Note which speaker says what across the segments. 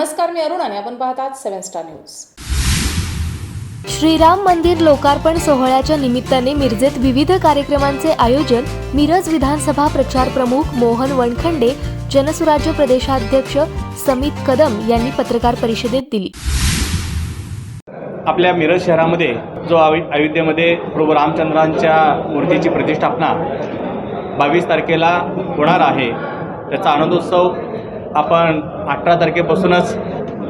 Speaker 1: नमस्कार मी अरुण आणि आपण पाहतात सेव्हन स्टार न्यूज.
Speaker 2: श्रीराम मंदिर लोकार्पण सोहळ्याच्या निमित्ताने मिरजेत विविध कार्यक्रमांचे आयोजन मिरज विधानसभा प्रचार प्रमुख मोहन वनखंडे जनसुराज्य प्रदेशाध्यक्ष समित कदम यांनी पत्रकार परिषदेत दिली.
Speaker 3: आपल्या मिरज शहरामध्ये जो अयोध्येमध्ये प्रभू रामचंद्रांच्या मूर्तीची प्रतिष्ठापना बावीस तारखेला होणार आहे त्याचा आनंदोत्सव आपण अठरा तारखेपासूनच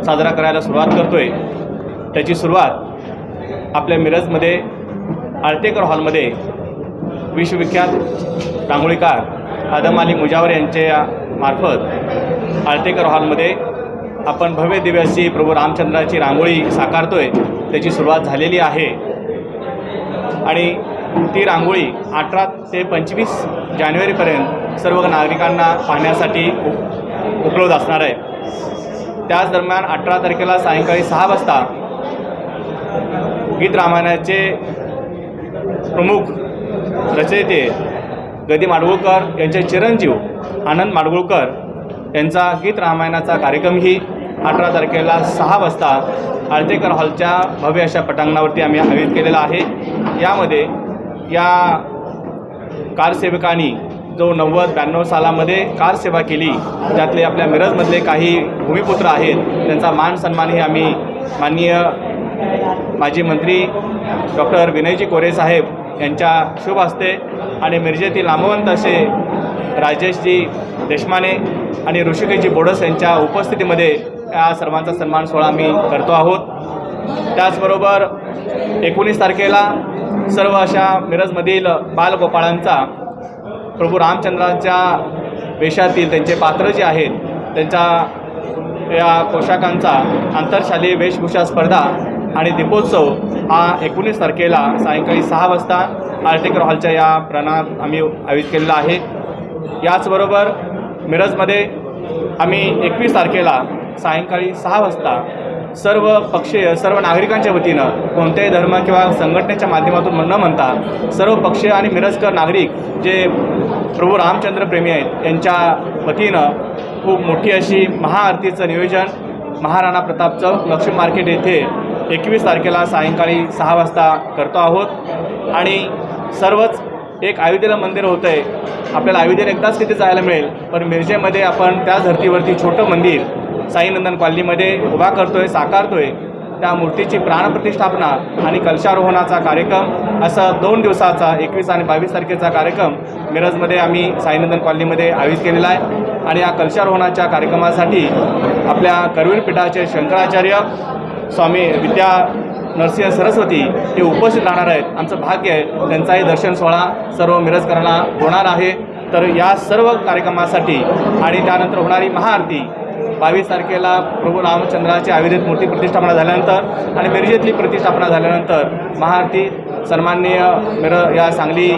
Speaker 3: साजरा करायला सुरुवात करतो आहे त्याची सुरुवात आपल्या मिरजमध्ये आळतेकर हॉलमध्ये विश्वविख्यात रांगोळीकार आदम अली मुजावर यांच्या मार्फत आळतेकर हॉलमध्ये आपण भव्य दिव्याची प्रभू रामचंद्राची रांगोळी साकारतोय. त्याची सुरुवात झालेली आहे. आणि ती रांगोळी अठरा ते पंचवीस जानेवारीपर्यंत सर्व नागरिकांना पाहण्यासाठी उपलब्ध असणार आहे. त्याच दरम्यान अठरा तारखेला सायंकाळी सहा वाजता गीत रामायणाचे प्रमुख रचयिते गदी माडगुळकर यांचे चिरंजीव आनंद माडगुळकर यांचा गीत रामायणाचा कार्यक्रमही अठरा तारखेला सहा वाजता आळतेकर हॉलच्या भव्य अशा पटांगणावरती आम्ही आयोजित केलेला आहे. यामध्ये या कारसेवकांनी जो नव्वद ब्याण्णव सालामध्ये कारसेवा केली त्यातले आपल्या मिरजमधले काही भूमिपुत्र आहेत त्यांचा मान सन्मानही आम्ही माननीय माजी मंत्री डॉक्टर विनयजी कोरे साहेब यांच्या शुभ हस्ते आणि मिरजेतील नामवंत असे राजेशजी देशमाने आणि ऋषिकेशजी बोडस यांच्या उपस्थितीमध्ये या सर्वांचा सन्मान सोहळा आम्ही करतो आहोत. त्याचबरोबर एकोणीस तारखेला सर्व अशा मिरजमधील बालगोपाळांचा प्रभू रामचंद्रांच्या वेशातील त्यांचे पात्र जे आहेत त्यांच्या या पोशाखांचा आंतरशालेय वेशभूषा स्पर्धा आणि दीपोत्सव हा एकोणीस तारखेला सायंकाळी सहा वाजता आर्टिकर हॉलच्या या प्रणात आम्ही आयोजित केलेला आहे. याचबरोबर मिरजमध्ये आम्ही एकवीस तारखेला सायंकाळी सहा वाजता सर्व पक्षीय सर्व नागरिकांच्या वतीनं कोणत्याही धर्म किंवा संघटनेच्या माध्यमातून न म्हणता सर्व पक्षीय आणि मिरजकर नागरिक जे प्रभू रामचंद्र प्रेमी आहेत. यांच्या वतीनं खूप मोठी अशी महाआरतीचं नियोजन महाराणा प्रताप चौक लक्ष्मी मार्केट येथे एकवीस तारखेला सायंकाळी सहा वाजता करतो आहोत. आणि सर्वच एक अयोध्येला मंदिर होतं आहे आपल्याला अयोध्येला एकदाच तिथे जायला मिळेल. पण मिरजेमध्ये आपण त्या धर्तीवरती छोटं मंदिर साईनंदन कॉलनीमध्ये उभा करतो आहे साकारतो आहे त्या मूर्तीची प्राणप्रतिष्ठापना आणि कलशारोहणाचा कार्यक्रम असा दोन दिवसाचा एकवीस आणि बावीस तारखेचा कार्यक्रम मिरजमध्ये आम्ही साईनंदन कॉलनीमध्ये आयोजित केलेला आहे. आणि या कलशारोहणाच्या कार्यक्रमासाठी आपल्या करवीर पीठाचे शंकराचार्य स्वामी विद्या नरसिंह सरस्वती हे उपस्थित राहणार आहेत. आमचं भाग्य आहे त्यांचाही दर्शन सोहळा सर्व मिरजकरांना होणार आहे. तर या सर्व कार्यक्रमासाठी आणि त्यानंतर होणारी महाआरती बावीस तारखेला प्रभू रामचंद्राची अयोध्येत मूर्ती प्रतिष्ठापना झाल्यानंतर आणि मिरजेतली प्रतिष्ठापना झाल्यानंतर महाआरती सन्माननीय मिर या सांगली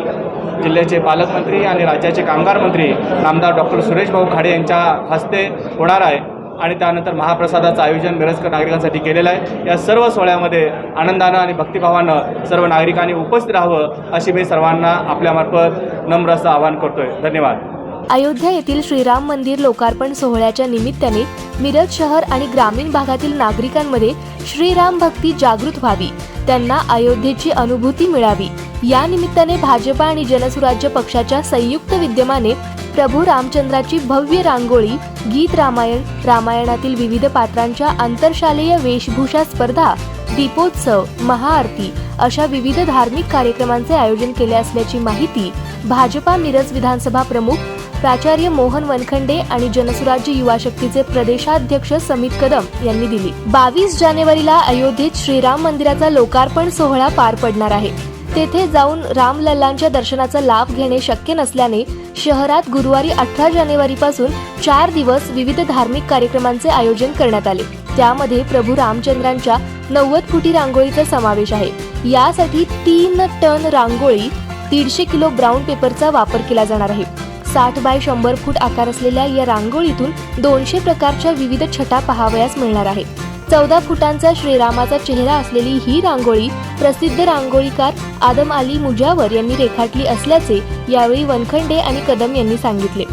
Speaker 3: जिल्ह्याचे पालकमंत्री आणि राज्याचे कामगार मंत्री नामदार डॉक्टर सुरेश भाऊ खाडे यांच्या हस्ते होणार आहे. आणि त्यानंतर महाप्रसादाचं आयोजन मिरजकर नागरिकांसाठी केलेलं आहे. या सर्व सोहळ्यामध्ये आनंदानं आणि भक्तिभावानं सर्व नागरिकांनी उपस्थित राहावं अशी मी सर्वांना आपल्यामार्फत नम्र असं आवाहन करतोय. धन्यवाद.
Speaker 2: अयोध्या येथील श्रीराम मंदिर लोकार्पण सोहळ्याच्या निमित्ताने मिरज शहर आणि ग्रामीण भागातील नागरिकांमध्ये श्रीराम भक्ती जागृत व्हावी त्यांना अयोध्येची अनुभूती मिळावी. या निमित्ताने भाजपा आणि जनसुराज्य पक्षाच्या संयुक्त विद्यमाने प्रभू रामचंद्राची भव्य रांगोळी गीत रामायण रामायणातील विविध पात्रांच्या आंतरशालेय वेशभूषा स्पर्धा दीपोत्सव महाआरती अशा विविध धार्मिक कार्यक्रमांचे आयोजन केले असल्याची माहिती भाजपा मिरज विधानसभा प्रमुख प्राचार्य मोहन वनखंडे आणि जनसुराज्य युवा शक्तीचे प्रदेशाध्यक्ष समित कदम यांनी दिली. बावीस जानेवारीला अयोध्येत श्रीराम मंदिराचा लोकार्पण सोहळा पार पडणार आहे. तेथे जाऊन रामलल्लांच्या दर्शनाचा लाभ घेणे शक्य नसल्याने शहरात गुरुवारी अठरा जानेवारीपासून चार दिवस विविध धार्मिक कार्यक्रमांचे आयोजन करण्यात आले. त्यामध्ये प्रभू रामचंद्रांच्या नव्वद फुटी रांगोळीचा समावेश आहे. यासाठी तीन टन रांगोळी दीडशे किलो ब्राऊन पेपरचा वापर केला जाणार आहे. साठ बाय शंभर फूट आकार असलेल्या या रांगोळीतून दोनशे प्रकारच्या विविध छटा पहावयास मिळणार आहेत चौदा फुटांचा श्रीरामाचा चेहरा असलेली ही रांगोळी प्रसिद्ध रांगोळीकार आदम अली मुजावर यांनी रेखाटली असल्याचे यावेळी वनखंडे आणि कदम यांनी सांगितले.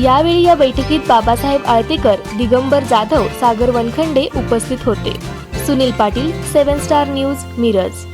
Speaker 2: यावेळी या बैठकीत बाबासाहेब आळतेकर दिगंबर जाधव सागर वनखंडे उपस्थित होते. Sunil Patil seven star news Miraj.